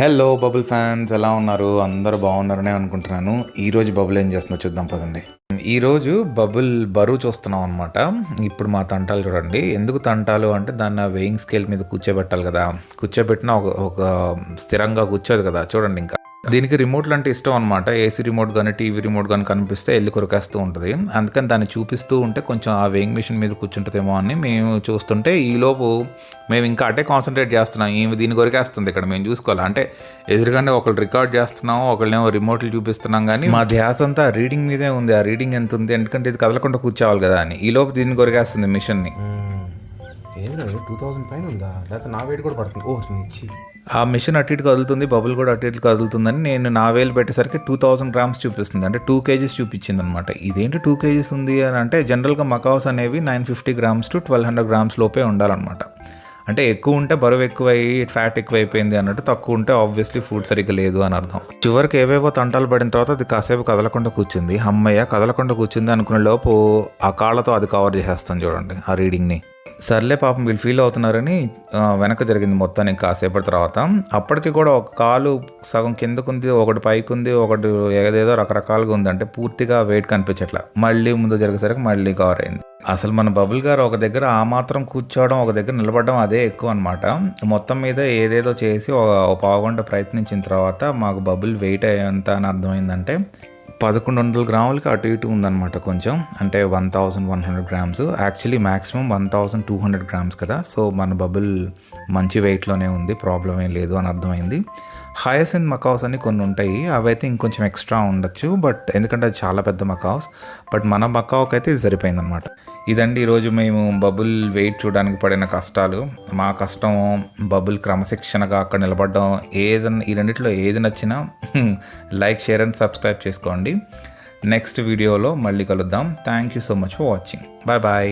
Hello bubble fans ఎలా ఉన్నారు? అందరూ బాగున్నారనే అనుకుంటున్నాను. ఈ రోజు బబుల్ ఏం చేస్తుందో చూద్దాం పదండి. ఈ రోజు బబుల్ బరువు చూస్తున్నాం అనమాట ఇప్పుడు మా తంటాలు చూడండి. ఎందుకు తంటాలు? అంటే దాన్ని వెయింగ్ స్కేల్ మీద కూర్చోబెట్టాలి కదా. కూర్చోబెట్టిన ఒక ఒక స్థిరంగా కూర్చోదు కదా. చూడండి ఇంకా. దీనికి రిమోట్లు అంటే ఇష్టం అనమాట ఏసీ రిమోట్ కానీ టీవీ రిమోట్ కానీ కనిపిస్తే వెళ్ళి కొరికేస్తూ ఉంటుంది. అందుకని దాన్ని చూపిస్తూ ఉంటే కొంచెం ఆ వేయింగ్ మిషన్ మీద కూర్చుంటుందేమో అని మేము చూస్తుంటే ఈలోపు మేము ఇంకా అటే కాన్సన్ట్రేట్ చేస్తున్నాం. ఈమె దీన్ని కొరికేస్తుంది ఇక్కడ. మేము చూసుకోవాలి. అంటే ఎదురుగానే ఒకళ్ళు రికార్డ్ చేస్తున్నాం ఒకళ్ళేమో రిమోట్లు చూపిస్తున్నాం కానీ మా ధ్యాస అంతా రీడింగ్ మీదే ఉంది. ఆ రీడింగ్ ఎంత ఉంది? ఎందుకంటే ఇది కదలకుండా కూర్చోవాలి కదా అని. ఈలోపు దీన్ని కొరికేస్తుంది మిషన్ని ఏంద్రా టూ థౌసండ్ పైన ఉందా? లేకపోతే నా వెయిట్ కూడా పడుతుంది. ఓ ఆ మిషన్ అటు ఇటు కదులుతుంది బబుల్ కూడా అటు ఇటు కదులుతుందని నేను నా వేలు పెట్టేసరికి టూ థౌసండ్ గ్రామ్స్ చూపిస్తుంది. అంటే టూ కేజీస్ చూపించింది అనమాట ఇదేంటి టూ కేజీస్ ఉంది అని అంటే జనరల్గా మకావ్స్ అనేవి nine fifty grams to twelve hundred grams లోపే ఉండాలన్నమాట. అంటే ఎక్కువ ఉంటే బరువు ఎక్కువై ఫ్యాట్ ఎక్కువ అయిపోయింది అన్నట్టు తక్కువ ఉంటే ఆబ్వియస్లీ ఫుడ్ సరిగ్గా లేదు అని అర్థం. చివరికి ఏవేవో తంటాలు పడిన తర్వాత అది కాసేపు కదలకుండా కూర్చుంది. అమ్మయ్య కదలకుండా కూర్చుంది అనుకునే లోపు ఆ కాళ్ళతో అది కవర్ చేసేస్తాను చూడండి ఆ రీడింగ్ని సర్లే పాపం వీళ్ళు ఫీల్ అవుతున్నారని వెనక జరిగింది మొత్తానికి కాసేపటి తర్వాత. అప్పటికి కూడా ఒక కాలు సగం కిందకుంది ఒకటి పైకి ఉంది ఒకటి ఏదేదో రకరకాలుగా ఉంది అంటే పూర్తిగా వెయిట్ కనిపించట్లా. మళ్ళీ ముందు జరిగేసరికి మళ్ళీ కవర్ అయింది. అసలు మన బబుల్ గారు ఒక దగ్గర ఆ మాత్రం కూర్చోవడం ఒక దగ్గర నిలబడడం అదే ఎక్కువ అనమాట మొత్తం మీద ఏదేదో చేసి ఒక పావుగంట ప్రయత్నించిన తర్వాత మాకు బబుల్ వెయిట్ అయ్యేంత అని అర్థమైందంటే పదకొండు వందల గ్రాములకి అటు ఇటు ఉందన్నమాట కొంచెం. అంటే one thousand one hundred grams. Actually maximum one thousand two hundred grams కదా. సో మన బబుల్ మంచి వెయిట్లోనే ఉంది. ప్రాబ్లం ఏం లేదు అని అర్థమైంది. హయసింద్ మకావ్స్ అని కొన్ని ఉంటాయి. అవైతే ఇంకొంచెం ఎక్స్ట్రా ఉండొచ్చు. బట్ ఎందుకంటే అది చాలా పెద్ద మకావ్స్ బట్ మన మకావ్కి అయితే ఇది సరిపోయింది అనమాట ఇదండి ఈరోజు మేము బబుల్ వెయిట్ చూడడానికి పడిన కష్టాలు. మా కష్టం బబుల్ క్రమశిక్షణగా అక్కడ నిలబడడం. ఏదన్నా ఈ రెండిట్లో ఏది నచ్చినా లైక్ షేర్ అండ్ సబ్స్క్రైబ్ చేసుకోండి. నెక్స్ట్ వీడియోలో మళ్ళీ కలుద్దాం. Thank you so much for watching bye bye